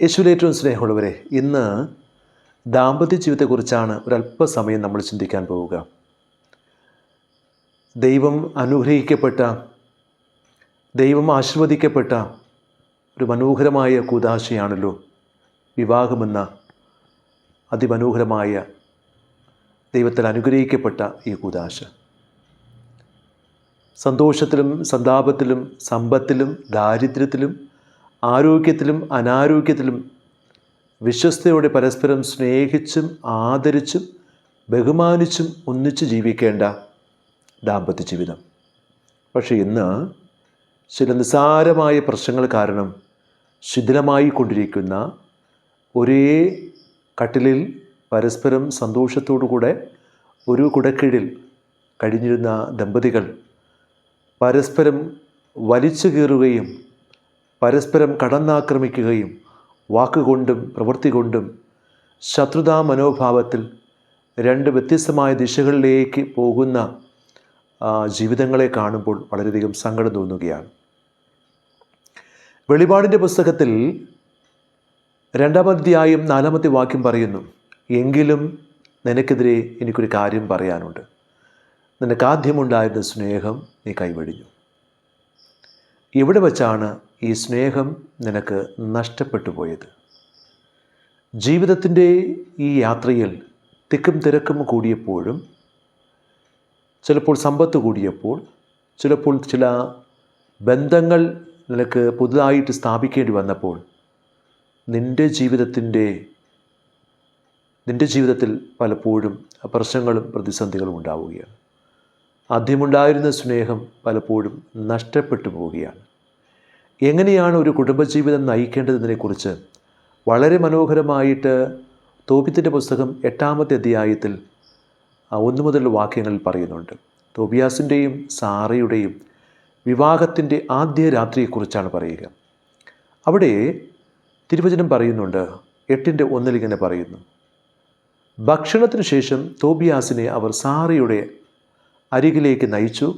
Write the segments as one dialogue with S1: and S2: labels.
S1: യേശുവിലേറ്റവും സ്നേഹമുള്ളവരെ ഇന്ന് ദാമ്പത്യ ജീവിതത്തെക്കുറിച്ചാണ് ഒരല്പസമയം നമ്മൾ ചിന്തിക്കാൻ പോവുക. ദൈവം അനുഗ്രഹിക്കപ്പെട്ട ദൈവം ആശീർവദിക്കപ്പെട്ട ഒരു മനോഹരമായ കൂതാശയാണല്ലോ വിവാഹമെന്ന അതിമനോഹരമായ ദൈവത്തിൽ അനുഗ്രഹിക്കപ്പെട്ട ഈ കൂതാശ സന്തോഷത്തിലും സന്താപത്തിലും സമ്പത്തിലും ദാരിദ്ര്യത്തിലും ആരോഗ്യത്തിലും അനാരോഗ്യത്തിലും വിശ്വസ്തയോടെ പരസ്പരം സ്നേഹിച്ചും ആദരിച്ചും ബഹുമാനിച്ചും ഒന്നിച്ച് ജീവിക്കേണ്ട ദാമ്പത്യ ജീവിതം. പക്ഷേ ഇന്ന് ചില നിസ്സാരമായ പ്രശ്നങ്ങൾ കാരണം ശിഥിലമായി കൊണ്ടിരിക്കുന്ന ഒരേ കട്ടിലിൽ പരസ്പരം സന്തോഷത്തോടുകൂടെ ഒരു കുടക്കീഴിൽ കഴിഞ്ഞിരുന്ന ദമ്പതികൾ പരസ്പരം വലിച്ചു കീറുകയും പരസ്പരം കടന്നാക്രമിക്കുകയും വാക്കുകൊണ്ടും പ്രവൃത്തി കൊണ്ടും ശത്രുതാ മനോഭാവത്തിൽ രണ്ട് വ്യത്യസ്തമായ ദിശകളിലേക്ക് പോകുന്ന ജീവിതങ്ങളെ കാണുമ്പോൾ വളരെയധികം സങ്കടം തോന്നുകയാണ്. വെളിപാടിന്റെ പുസ്തകത്തിൽ രണ്ടാമത്തെ അധ്യായം നാലാമത്തെ വാക്യം പറയുന്നു എങ്കിലും നിനക്കെതിരെ എനിക്കൊരു കാര്യം പറയാനുണ്ട്. നിനക്കാദ്യമുണ്ടായിരുന്ന സ്നേഹം നീ കൈവടിഞ്ഞു. ഇവിടെ വച്ചാണ് ഈ സ്നേഹം നിനക്ക് നഷ്ടപ്പെട്ടു പോയത്. ജീവിതത്തിന്റെ ഈ യാത്രയിൽ തിക്കും തിരക്കും കൂടിയപ്പോഴും ചിലപ്പോൾ സമ്പത്ത് കൂടിയപ്പോൾ ചിലപ്പോൾ ചില ബന്ധങ്ങൾ നിനക്ക് പുതുതായിട്ട് സ്ഥാപിക്കേണ്ടി വന്നപ്പോൾ നിന്റെ ജീവിതത്തിന്റെ നിന്റെ ജീവിതത്തിൽ പലപ്പോഴും പ്രശ്നങ്ങളും പ്രതിസന്ധികളും ഉണ്ടാവുകയാണ്. ആദ്യമുണ്ടായിരുന്ന സ്നേഹം പലപ്പോഴും നഷ്ടപ്പെട്ടു പോവുകയാണ്. എങ്ങനെയാണ് ഒരു കുടുംബജീവിതം നയിക്കേണ്ടതെന്നതിനെക്കുറിച്ച് വളരെ മനോഹരമായിട്ട് തോബിത്തിന്റെ പുസ്തകം എട്ടാമത്തെ അധ്യായത്തിൽ ഒന്നു മുതൽ വാക്യങ്ങളിൽ പറയുന്നുണ്ട്. തോബിയാസിന്റെയും സാറയുടെയും വിവാഹത്തിന്റെ ആദ്യ രാത്രിയെക്കുറിച്ചാണ് പറയുക. അവിടെ തിരുവചനം പറയുന്നുണ്ട് എട്ടിന്റെ ഒന്നിലിങ്ങനെ പറയുന്നു. ഭക്ഷണത്തിന് ശേഷം തോബിയാസിനെ അവർ സാറയുടെ അരികിലേക്ക് നയിച്ചു.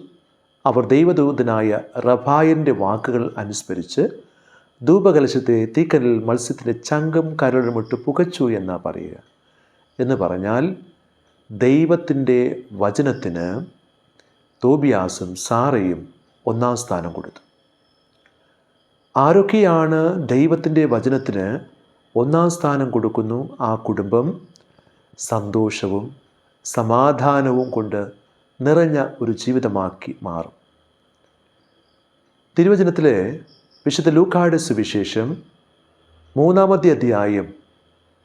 S1: അവർ ദൈവദൂതനായ റഫായന്റെ വാക്കുകൾ അനുസ്മരിച്ച് ധൂപകലശത്തെ തീക്കലിൽ മത്സ്യത്തിന്റെ ചങ്കം കരളുമിട്ട് പുകച്ചു എന്ന് പറയുക. എന്ന് പറഞ്ഞാൽ ദൈവത്തിന്റെ വചനത്തിന് തോബിയാസും സാറയും ഒന്നാം സ്ഥാനം കൊടുത്തു. ആരൊക്കെയാണ് ദൈവത്തിന്റെ വചനത്തിന് ഒന്നാം സ്ഥാനം കൊടുക്കുന്നു? ആ കുടുംബം സന്തോഷവും സമാധാനവും കൊണ്ട് നിറഞ്ഞ ഒരു ജീവിതമാക്കി മാറും. തിരുവചനത്തിലെ വിശുദ്ധ ലൂക്കാട് സുവിശേഷം മൂന്നാമത്തെ അധ്യായം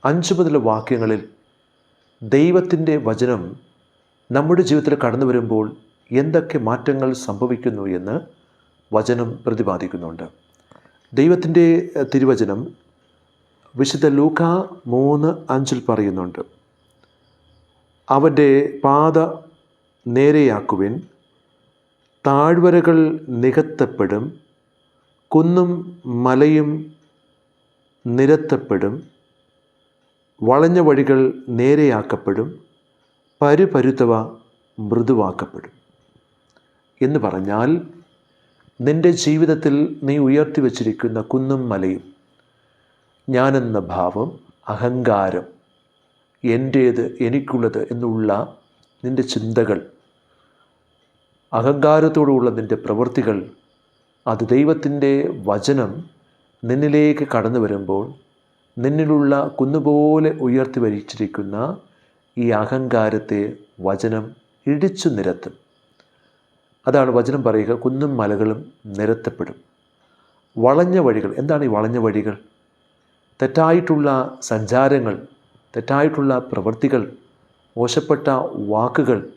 S1: അഞ്ച് മുതൽ വാക്യങ്ങളിൽ ദൈവത്തിന്റെ വചനം നമ്മുടെ ജീവിതത്തിൽ കടന്നു വരുമ്പോൾ എന്തൊക്കെ മാറ്റങ്ങൾ സംഭവിക്കുന്നു എന്ന് വചനം പ്രതിപാദിക്കുന്നുണ്ട്. ദൈവത്തിന്റെ തിരുവചനം വിശുദ്ധ ലൂക്ക മൂന്ന് അഞ്ചിൽ പറയുന്നുണ്ട്. അവന്റെ പാത നേരെയാക്കുവിൻ താഴ്വരകൾ നികത്തപ്പെടും കുന്നും മലയും നിരത്തപ്പെടും വളഞ്ഞ വഴികൾ നേരെയാക്കപ്പെടും പരുപരുത്തവ മൃദുവാക്കപ്പെടും. എന്ന് പറഞ്ഞാൽ നിന്റെ ജീവിതത്തിൽ നീ ഉയർത്തി വച്ചിരിക്കുന്ന കുന്നും മലയും ഞാനെന്ന ഭാവം അഹങ്കാരം എന്റേത് എനിക്കുള്ളത് എന്നുള്ള നിന്റെ ചിന്തകൾ അഹങ്കാരത്തോടുള്ള നിന്റെ പ്രവൃത്തികൾ അത് ദൈവത്തിന്റെ വചനം നിന്നിലേക്ക് കടന്നു വരുമ്പോൾ നിന്നിലുള്ള കുന്നുപോലെ ഉയർത്തി വരിച്ചിരിക്കുന്ന ഈ അഹങ്കാരത്തെ വചനം ഇടിച്ചു നിരത്തും. അതാണ് വചനം പറയുക കുന്നും മലകളും നിരത്തപ്പെടും. വളഞ്ഞ വഴികൾ എന്താണ് ഈ വളഞ്ഞ വഴികൾ? തെറ്റായിട്ടുള്ള സഞ്ചാരങ്ങൾ തെറ്റായിട്ടുള്ള പ്രവൃത്തികൾ മോശപ്പെട്ട വാക്കുകൾ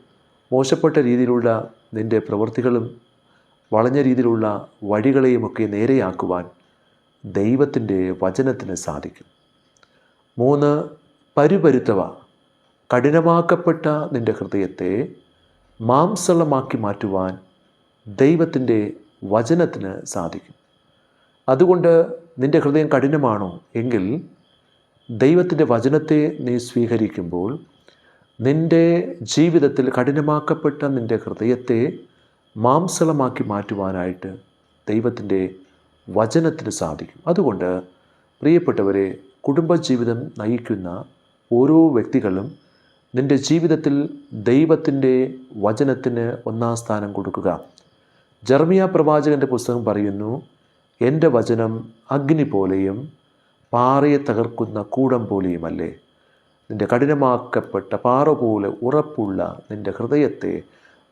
S1: മോശപ്പെട്ട രീതിയിലുള്ള നിന്റെ പ്രവൃത്തികളും വളഞ്ഞ രീതിയിലുള്ള വഴികളെയുമൊക്കെ നേരെയാക്കുവാൻ ദൈവത്തിന്റെ വചനത്തിന് സാധിക്കും. മൂന്ന് പരുപരുത്തവ. കഠിനമാക്കപ്പെട്ട നിന്റെ ഹൃദയത്തെ മാംസളമാക്കി മാറ്റുവാൻ ദൈവത്തിന്റെ വചനത്തിന് സാധിക്കും. അതുകൊണ്ട് നിന്റെ ഹൃദയം കഠിനമാണോ? എങ്കിൽ ദൈവത്തിന്റെ വചനത്തെ നീ സ്വീകരിക്കുമ്പോൾ നിന്റെ ജീവിതത്തിൽ കഠിനമാക്കപ്പെട്ട നിന്റെ ഹൃദയത്തെ മാംസളമാക്കി മാറ്റുവാനായിട്ട് ദൈവത്തിന്റെ വചനത്തിന് സാധിക്കും. അതുകൊണ്ട് പ്രിയപ്പെട്ടവരെ കുടുംബജീവിതം നയിക്കുന്ന ഓരോ വ്യക്തികളും നിന്റെ ജീവിതത്തിൽ ദൈവത്തിന്റെ വചനത്തിന് ഒന്നാം സ്ഥാനം കൊടുക്കുക. ജർമിയ പ്രവാചകന്റെ പുസ്തകം പറയുന്നു എന്റെ വചനം അഗ്നി പോലെയും പാറയെ തകർക്കുന്ന കൂടം പോലെയുമല്ലേ? നിന്റെ കഠിനമാക്കപ്പെട്ട പാറ പോലെ ഉറപ്പുള്ള നിന്റെ ഹൃദയത്തെ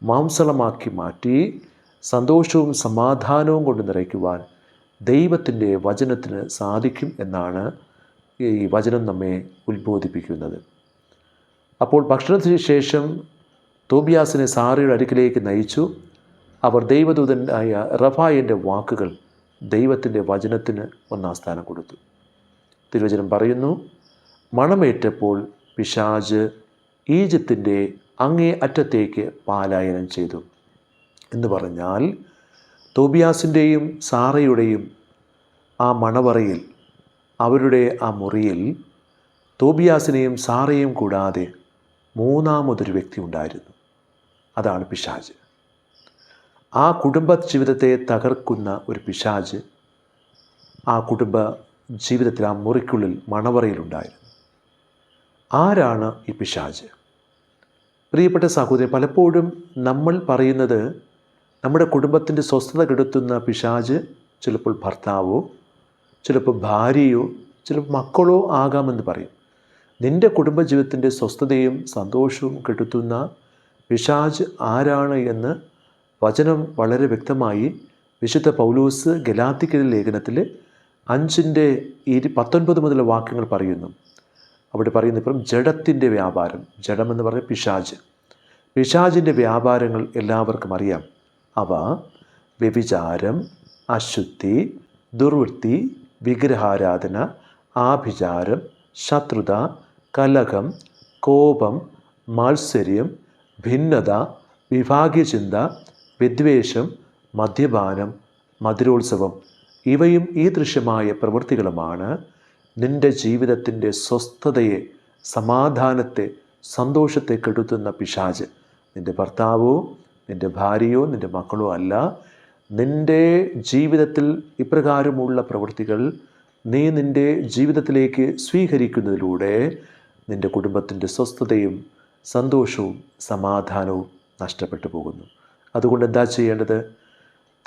S1: മാംസളമാക്കി മാറ്റി സന്തോഷവും സമാധാനവും കൊണ്ട് നിറയ്ക്കുവാൻ ദൈവത്തിന്റെ വചനത്തിന് സാധിക്കും എന്നാണ് ഈ വചനം നമ്മെ ഉത്ബോധിപ്പിക്കുന്നത്. അപ്പോൾ ഭക്ഷണത്തിന് ശേഷം തോബിയാസിനെ സാറയുടെ അടുക്കിലേക്ക് നയിച്ചു. അവർ ദൈവദൂതനായ റഫായന്റെ വാക്കുകൾ ദൈവത്തിന്റെ വചനത്തിന് ഒന്നാം സ്ഥാനം കൊടുത്തു. തിരുവചനം പറയുന്നു മണമേറ്റപ്പോൾ പിശാജ് ഈജിപ്തിന്റെ അങ്ങേ അറ്റത്തേക്ക് പാലായനം ചെയ്തു. എന്ന് പറഞ്ഞാൽ തോബിയാസിന്റെയും സാറയുടെയും ആ മണവറയിൽ അവരുടെ ആ മുറിയിൽ തോബിയാസിനെയും സാറയും കൂടാതെ മൂന്നാമതൊരു വ്യക്തി ഉണ്ടായിരുന്നു. അതാണ് പിശാജ് ആ കുടുംബ ജീവിതത്തെ തകർക്കുന്ന ഒരു പിശാജ് ആ കുടുംബ ജീവിതത്തിൽ ആ മുറിക്കുള്ളിൽ മണവറയിലുണ്ടായിരുന്നു ആരാണ് ഈ പിശാജ്? പ്രിയപ്പെട്ട സഹോദരി പലപ്പോഴും നമ്മൾ പറയുന്നത് നമ്മുടെ കുടുംബത്തിന്റെ സ്വസ്ഥത കെടുത്തുന്ന പിശാജ് ചിലപ്പോൾ ഭർത്താവോ ചിലപ്പോൾ ഭാര്യയോ ചിലപ്പോൾ മക്കളോ ആകാമെന്ന് പറയും. നിന്റെ കുടുംബജീവിതത്തിന്റെ സ്വസ്ഥതയും സന്തോഷവും കെടുത്തുന്ന പിശാജ് ആരാണ് എന്ന് വചനം വളരെ വ്യക്തമായി വിശുദ്ധ പൗലൂസ് ഗലാത്തിക്കര ലേഖനത്തിൽ അഞ്ചിന്റെ ഇരു പത്തൊൻപത് മുതൽ വാക്യങ്ങൾ പറയുന്നു. അവിടെ പറയുന്ന ഇപ്പം ജഡത്തിന്റെ വ്യാപാരം ജഡമെന്ന് പറഞ്ഞ പിശാജ് പിശാജിന്റെ വ്യാപാരങ്ങൾ എല്ലാവർക്കും അറിയാം. അവ വ്യഭിചാരം അശുദ്ധി ദുർവൃത്തി വിഗ്രഹാരാധന ആഭിചാരം ശത്രുത കലഹം കോപം മാത്സര്യം ഭിന്നത വിഭാഗ്യചിന്ത വിദ്വേഷം മദ്യപാനം മധുരോത്സവം. ഇവയും ഈ ദൃശ്യമായ പ്രവൃത്തികളുമാണ് നിന്റെ ജീവിതത്തിന്റെ സ്വസ്ഥതയെ സമാധാനത്തെ സന്തോഷത്തെ കെടുത്തുന്ന പിശാജ് നിന്റെ ഭർത്താവോ നിന്റെ ഭാര്യയോ നിന്റെ മക്കളോ അല്ല. നിന്റെ ജീവിതത്തിൽ ഇപ്രകാരമുള്ള പ്രവൃത്തികൾ നീ നിന്റെ ജീവിതത്തിലേക്ക് സ്വീകരിക്കുന്നതിലൂടെ നിന്റെ കുടുംബത്തിന്റെ സ്വസ്ഥതയും സന്തോഷവും സമാധാനവും നഷ്ടപ്പെട്ടു പോകുന്നു. അതുകൊണ്ട് എന്താ ചെയ്യേണ്ടത്?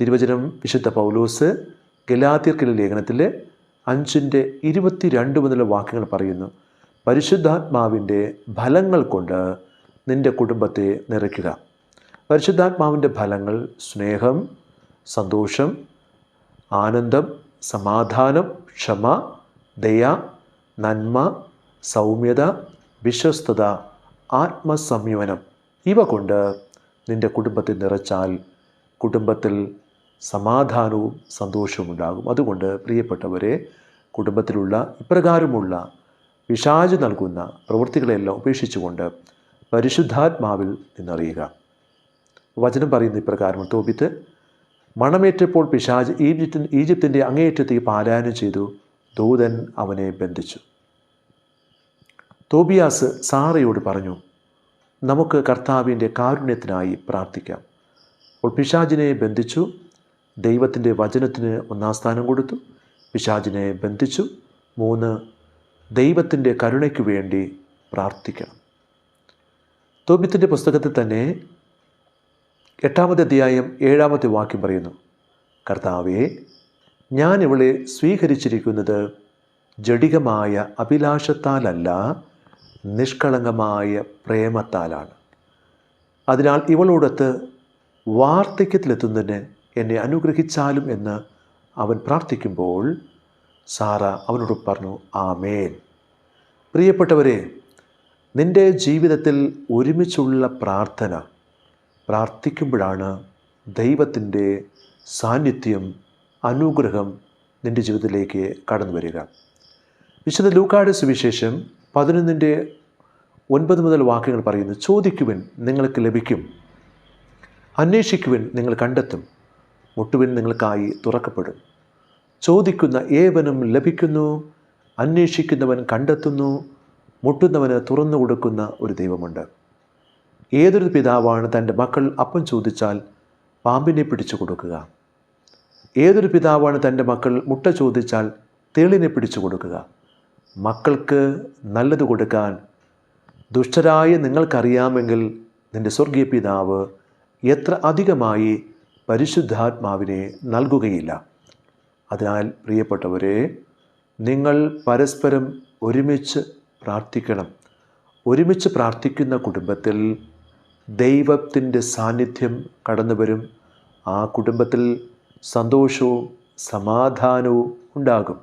S1: തിരുവചനം വിശുദ്ധ പൗലോസ് ഗലാത്യർക്കിലെ ലേഖനത്തിൽ അഞ്ചിന്റെ ഇരുപത്തിരണ്ട് മുതലുള്ള വാക്യങ്ങൾ പറയുന്നു പരിശുദ്ധാത്മാവിന്റെ ഫലങ്ങൾ കൊണ്ട് നിന്റെ കുടുംബത്തെ നിറയ്ക്കുക. പരിശുദ്ധാത്മാവിന്റെ ഫലങ്ങൾ സ്നേഹം സന്തോഷം ആനന്ദം സമാധാനം ക്ഷമ ദയ നന്മ സൗമ്യത വിശ്വസ്തത ആത്മസംയമനം. ഇവ കൊണ്ട് നിന്റെ കുടുംബത്തെ നിറച്ചാൽ കുടുംബത്തിൽ സമാധാനവും സന്തോഷവും ഉണ്ടാകും. അതുകൊണ്ട് പ്രിയപ്പെട്ടവരെ കുടുംബത്തിലുള്ള ഇപ്രകാരമുള്ള പിശാജ് നൽകുന്ന പ്രവൃത്തികളെല്ലാം ഉപേക്ഷിച്ചുകൊണ്ട് പരിശുദ്ധാത്മാവിൽ നിന്നറിയുക. വചനം പറയുന്ന ഇപ്രകാരം തോപിത്ത് മണമേറ്റപ്പോൾ പിശാജ് ഈജിപ്തി ഈജിപ്തിന്റെ അങ്ങേയറ്റത്തേക്ക് പാലായനം ചെയ്തു. ദൂതൻ അവനെ ബന്ധിച്ചു. തോബിയാസ് സാറയോട് പറഞ്ഞു നമുക്ക് കർത്താവിന്റെ കാരുണ്യത്തിനായി പ്രാർത്ഥിക്കാം. അപ്പോൾ പിശാജിനെ ബന്ധിച്ചു. ദൈവത്തിന്റെ വചനത്തിന് ഒന്നാം സ്ഥാനം കൊടുത്തു. പിശാചിനെ ബന്ധിച്ചു. മൂന്ന് ദൈവത്തിന്റെ കരുണയ്ക്ക് വേണ്ടി പ്രാർത്ഥിക്കണം. തോബിത്തിന്റെ പുസ്തകത്തിൽ തന്നെ എട്ടാമത്തെ അധ്യായം ഏഴാമത്തെ വാക്യം പറയുന്നു. കർത്താവെ ഞാൻ ഇവളെ സ്വീകരിച്ചിരിക്കുന്നത് ജഡികമായ അഭിലാഷത്താലല്ല നിഷ്കളങ്കമായ പ്രേമത്താലാണ്. അതിനാൽ ഇവളോടൊത്ത് വാർദ്ധക്യത്തിലെത്തുന്നതിന് എന്നെ അനുഗ്രഹിച്ചാലും എന്ന് അവൻ പ്രാർത്ഥിക്കുമ്പോൾ സാറ അവനോട് പറഞ്ഞു ആമേൻ. പ്രിയപ്പെട്ടവരെ നിന്റെ ജീവിതത്തിൽ ഒരുമിച്ചുള്ള പ്രാർത്ഥന പ്രാർത്ഥിക്കുമ്പോഴാണ് ദൈവത്തിന്റെ സാന്നിധ്യം അനുഗ്രഹം നിന്റെ ജീവിതത്തിലേക്ക് കടന്നു വരിക. വിശുദ്ധ ലൂക്കാട് സുവിശേഷം പതിനൊന്നിന്റെ ഒൻപത് മുതൽ വാക്യങ്ങൾ പറയുന്നു ചോദിക്കുവിൻ നിങ്ങൾക്ക് ലഭിക്കും അന്വേഷിക്കുവിൻ നിങ്ങൾ കണ്ടെത്തും മുട്ടുവിൻ നിങ്ങൾക്കായി തുറക്കപ്പെടും. ചോദിക്കുന്ന ഏവനും ലഭിക്കുന്നു അന്വേഷിക്കുന്നവൻ കണ്ടെത്തുന്നു മുട്ടുന്നവന് തുറന്നു കൊടുക്കുന്ന ഒരു ദൈവമുണ്ട്. ഏതൊരു പിതാവാണ് തന്റെ മക്കൾ അപ്പം ചോദിച്ചാൽ പാമ്പിനെ പിടിച്ചു കൊടുക്കുക. ഏതൊരു പിതാവാണ് തന്റെ മക്കൾ മുട്ട ചോദിച്ചാൽ തേളിനെ പിടിച്ചു കൊടുക്കുക. മക്കൾക്ക് നല്ലത് കൊടുക്കാൻ ദുഷ്ടരായ നിങ്ങൾക്കറിയാമെങ്കിൽ നിന്റെ സ്വർഗീയ പിതാവ് എത്ര അധികമായി പരിശുദ്ധാത്മാവിനെ നൽകുകയില്ല. അതിനാൽ പ്രിയപ്പെട്ടവരെ നിങ്ങൾ പരസ്പരം ഒരുമിച്ച് പ്രാർത്ഥിക്കണം. ഒരുമിച്ച് പ്രാർത്ഥിക്കുന്ന കുടുംബത്തിൽ ദൈവത്തിന്റെ സാന്നിധ്യം കടന്നുവരും. ആ കുടുംബത്തിൽ സന്തോഷവും സമാധാനവും ഉണ്ടാകും.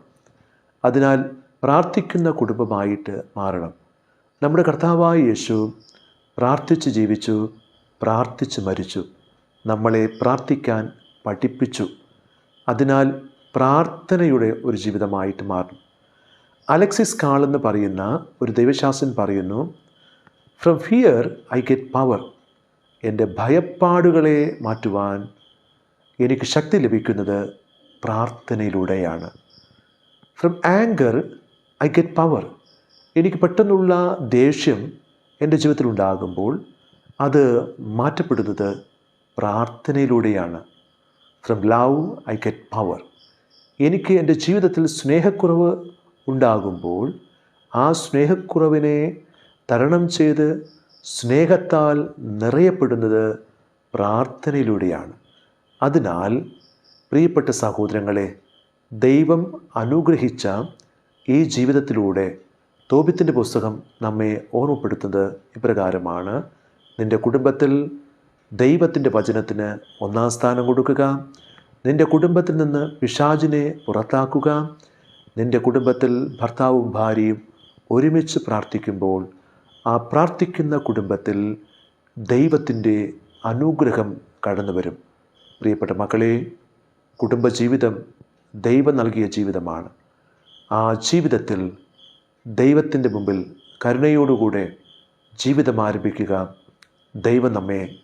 S1: അതിനാൽ പ്രാർത്ഥിക്കുന്ന കുടുംബമായിട്ട് മാറണം. നമ്മുടെ കർത്താവായ യേശു പ്രാർത്ഥിച്ച് ജീവിച്ചു പ്രാർത്ഥിച്ച് മരിച്ചു. നമ്മളെ പ്രാർത്ഥിക്കാൻ പഠിപ്പിച്ചു. അതിനാൽ പ്രാർത്ഥനയുടെ ഒരു ജീവിതമായിട്ട് മാറും. അലക്സിസ് കാൾ എന്ന് പറയുന്ന ഒരു ദൈവശാസ്ത്രൻ പറയുന്നു from fear I get power എന്റെ ഭയപ്പാടുകളെ മാറ്റുവാൻ എനിക്ക് ശക്തി ലഭിക്കുന്നത് പ്രാർത്ഥനയിലൂടെയാണ്. From anger I get power എനിക്ക് പെട്ടെന്നുള്ള ദേഷ്യം എന്റെ ജീവിതത്തിൽ ഉണ്ടാകുമ്പോൾ അത് മാറ്റപ്പെടുന്നത് പ്രാർത്ഥനയിലൂടെയാണ്. From love I get power എനിക്ക് എന്റെ ജീവിതത്തിൽ സ്നേഹക്കുറവ് ഉണ്ടാകുമ്പോൾ ആ സ്നേഹക്കുറവിനെ തരണം ചെയ്ത് സ്നേഹത്താൽ നിറയപ്പെടുന്നത് പ്രാർത്ഥനയിലൂടെയാണ്. അതിനാൽ പ്രിയപ്പെട്ട സഹോദരങ്ങളെ ദൈവം അനുഗ്രഹിച്ച ഈ ജീവിതത്തിലൂടെ തോപിത്തിന്റെ പുസ്തകം നമ്മെ ഓർമ്മപ്പെടുത്തുന്നത് ഇപ്രകാരമാണ്. നിന്റെ കുടുംബത്തിൽ ദൈവത്തിന്റെ വചനത്തിന് ഒന്നാം സ്ഥാനം കൊടുക്കുക. നിന്റെ കുടുംബത്തിൽ നിന്ന് പിശാജിനെ പുറത്താക്കുക. നിന്റെ കുടുംബത്തിൽ ഭർത്താവും ഭാര്യയും ഒരുമിച്ച് പ്രാർത്ഥിക്കുമ്പോൾ ആ പ്രാർത്ഥിക്കുന്ന കുടുംബത്തിൽ ദൈവത്തിന്റെ അനുഗ്രഹം കടന്നു വരും പ്രിയപ്പെട്ട മക്കളെ കുടുംബജീവിതം ദൈവം നൽകിയ ജീവിതമാണ്. ആ ജീവിതത്തിൽ ദൈവത്തിന്റെ മുമ്പിൽ കരുണയോടുകൂടെ ജീവിതം ആരംഭിക്കുക ദൈവം നമ്മെ